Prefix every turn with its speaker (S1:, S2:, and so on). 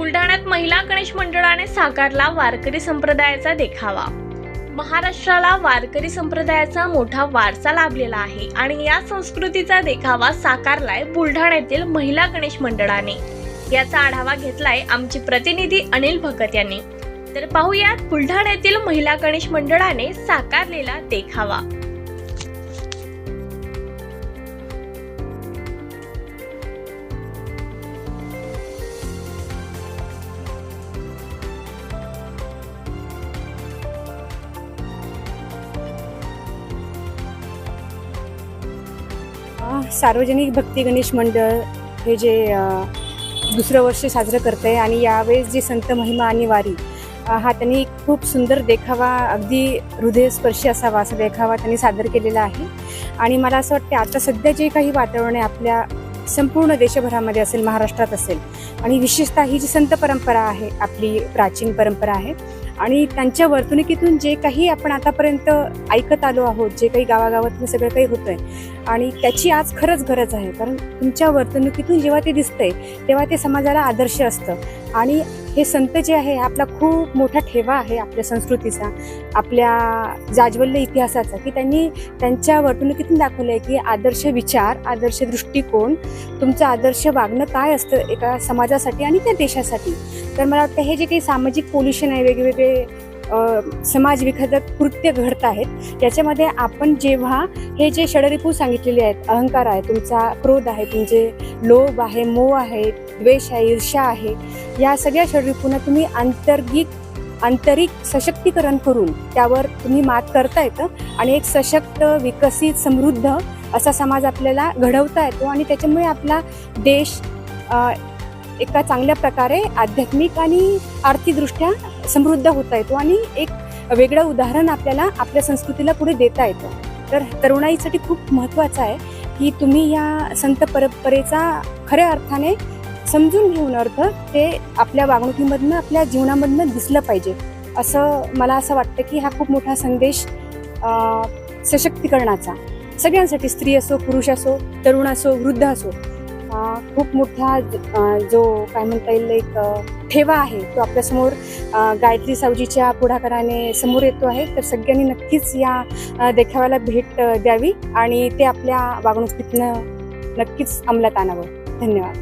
S1: बुलढाण्यात महिला गणेश मंडळाने साकारला वारकरी संप्रदायाचा देखावा. महाराष्ट्राला वारकरी संप्रदायाचा मोठा वारसा लाभलेला आहे आणि या संस्कृतीचा देखावा साकारलाय बुलढाण्यातील महिला गणेश मंडळाने. याचा आढावा घेतलाय आमचे प्रतिनिधी अनिल भगत यांनी. तर पाहूयात बुलढाण्यातील महिला गणेश मंडळाने साकारलेला देखावा.
S2: सार्वजनिक भक्ती गणेश मंडळ हे जे दुसरं वर्ष साजरं करत आहे आणि यावेळेस जी संत महिमा आणि वारी हा त्यांनी खूप सुंदर देखावा अगदी हृदयस्पर्शी असावा असा देखावा त्यांनी सादर केलेला आहे. आणि मला असं वाटतं आता सध्या जे काही वातावरण आहे आपल्या संपूर्ण देशभरामध्ये असेल महाराष्ट्रात असेल आणि विशेषतः ही जी संत परंपरा आहे आपली प्राचीन परंपरा आहे आणि त्यांच्या वर्तणुकीतून जे काही आपण आतापर्यंत ऐकत आलो आहोत जे काही गावागावातून सगळं काही होतंय आणि त्याची आज खरंच गरज आहे. कारण तुमच्या वर्तणुकीतून जेव्हा ते दिसतंय तेव्हा ते समाजाला आदर्श असतं. आणि हे संत जे आहे हा आपला खूप मोठा ठेवा आहे आपल्या संस्कृतीचा आपल्या जाज्वल्य इतिहासाचा की त्यांनी त्यांच्या वर्तणुकीतून दाखवलं आहे की आदर्श विचार आदर्श दृष्टिकोन तुमचं आदर्श वागणं काय असतं एका समाजासाठी आणि त्या देशासाठी? तर मला वाटतं हे जे काही सामाजिक पोल्युशन आहे वेगवेगळे समाज विघातक कृत्य घडत आहेत याच्यामध्ये आपण जेव्हा हे जे षडरिपू सांगितलेले आहेत अहंकार आहे तुमचा क्रोध आहे तुमचे लोभ आहे मोह आहे द्वेष आहे ईर्षा आहे या सगळ्या षडरिपूंना तुम्ही अंतर्गिक आंतरिक सशक्तीकरण करून त्यावर तुम्ही मात करता येतं आणि एक सशक्त विकसित समृद्ध असा समाज आपल्याला घडवता येतो आणि त्याच्यामुळे आपला देश एका चांगल्या प्रकारे आध्यात्मिक आणि आर्थिकदृष्ट्या समृद्ध होता येतो आणि एक वेगळं उदाहरण आपल्याला आपल्या संस्कृतीला पुढे देता येतं. तर तरुणाईसाठी खूप महत्त्वाचं आहे की तुम्ही या संत परंपरेचा खऱ्या अर्थाने समजून घेऊन अर्थ ते आपल्या वागणुकीमधनं आपल्या जीवनामधनं दिसलं पाहिजे. असं मला असं वाटतं की हा खूप मोठा संदेश सशक्तीकरणाचा. सगळ्यांसाठी स्त्री असो पुरुष असो तरुण असो वृद्ध असो खूप मोठा जो काय म्हणता येईल एक ठेवा आहे तो आपल्यासमोर गायत्री सावजीच्या पुढाकाराने समोर येतो आहे. तर सगळ्यांनी नक्कीच या देखाव्याला भेट द्यावी आणि ते आपल्या वागणुकीतनं नक्कीच अंमलात आणावं. धन्यवाद.